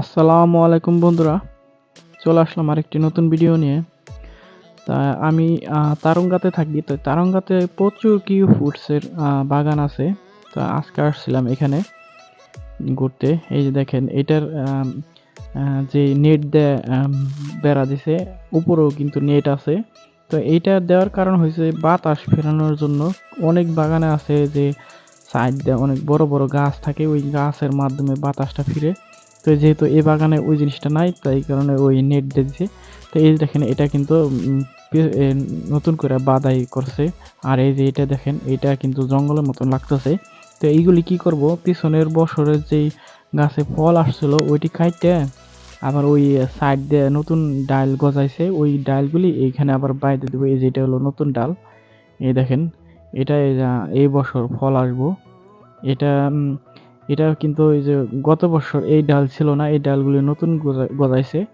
আসসালামু আলাইকুম বন্ধুরা। চলে আসলাম আরেকটি নতুন ভিডিও নিয়ে। তা আমি তারঙ্গাতে থাকি। তো তারঙ্গাতে প্রচুর কিউ ফুডসের বাগান আছে। তো আজকে আসছিলাম এখানে ঘুরতে। এই যে দেখেন, এটার যে নেট দেয় বেড়া দিছে, উপরেও কিন্তু নেট আছে। তো এইটা দেওয়ার কারণ হয়েছে বাতাস ফেরানোর জন্য। অনেক বাগানে আছে যে সাইড দিয়ে অনেক বড় বড় গাছ থাকে, ওই গাছের মাধ্যমে বাতাসটা ফিরে। তো যেহেতু এই বাগানে ওই জিনিসটা নাই, তাই কারণে ওই নেট দিয়ে দিছে। তো এই দেখেন, এটা কিন্তু নতুন করে বাদাই করছে। আর এই যে এটা দেখেন, এটা কিন্তু জঙ্গলের মতন লাগতেছে। তো এইগুলি কি করব? পিছনের বছরের যেই গাছে ফল আসছিল, ওইটি খাইতে আবার ওই সাইড দিয়ে নতুন ডাল গজাইছে। ওই ডালগুলি এইখানে আবার বাইরে দেবো। এই যে এটা হলো নতুন ডাল। এই দেখেন, এটা এই বছর ফল আসব। এটা এটা কিন্তু এই যে গত বছর এই ডাল ছিল না, এই ডালগুলি নতুন গজা- গজাইছে।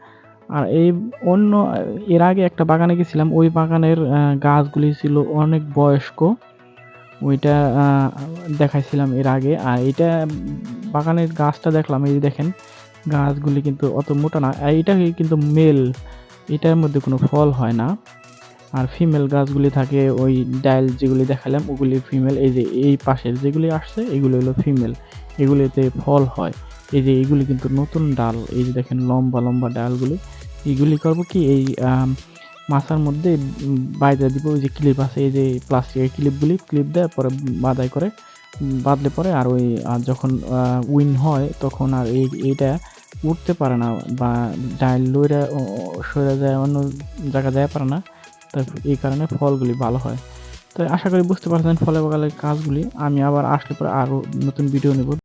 আর এই অন্য, এর আগে একটা বাগানে গেছিলাম, ওই বাগানের গাছগুলি ছিল অনেক বয়স্ক। ওইটা দেখাইছিলাম এর আগে। আর এটা বাগানের গাছটা দেখলাম, এই দেখেন, গাছগুলি কিন্তু অত মোটা না। এটা কিন্তু মেল, এটার মধ্যে কোনো ফল হয় না। আর ফিমেল গাছগুলি থাকে, ওই ডাইল যেগুলি দেখালাম, ওগুলি ফিমেল এই যে এই পাশের যেগুলি আসছে, এগুলি হলো ফিমেল এগুলিতে ফল হয়। এই যে এইগুলি কিন্তু নতুন ডাল। এই যে দেখেন লম্বা লম্বা ডালগুলি। এইগুলি করব কি? এই মাছার মধ্যে বাইরে দিব, ওই যে ক্লিপ আছে, এই যে প্লাস্টিকের ক্লিপগুলি ক্লিপ দেয় পরে বাদাই করে, বাদলে পরে আর ওই যখন উইন হয়, তখন আর এই, এইটা উঠতে পারে না বা ডাইল লইরা সরে যায়, অন্য জায়গা যায় পারে না। তো এই কারণে ফলগুলি ভালো হয়। তাই আশা করি বুঝতে পারছেন ফলে বাগালের কাজগুলি। আমি আবার আসলে পরে আরও নতুন ভিডিও নেব।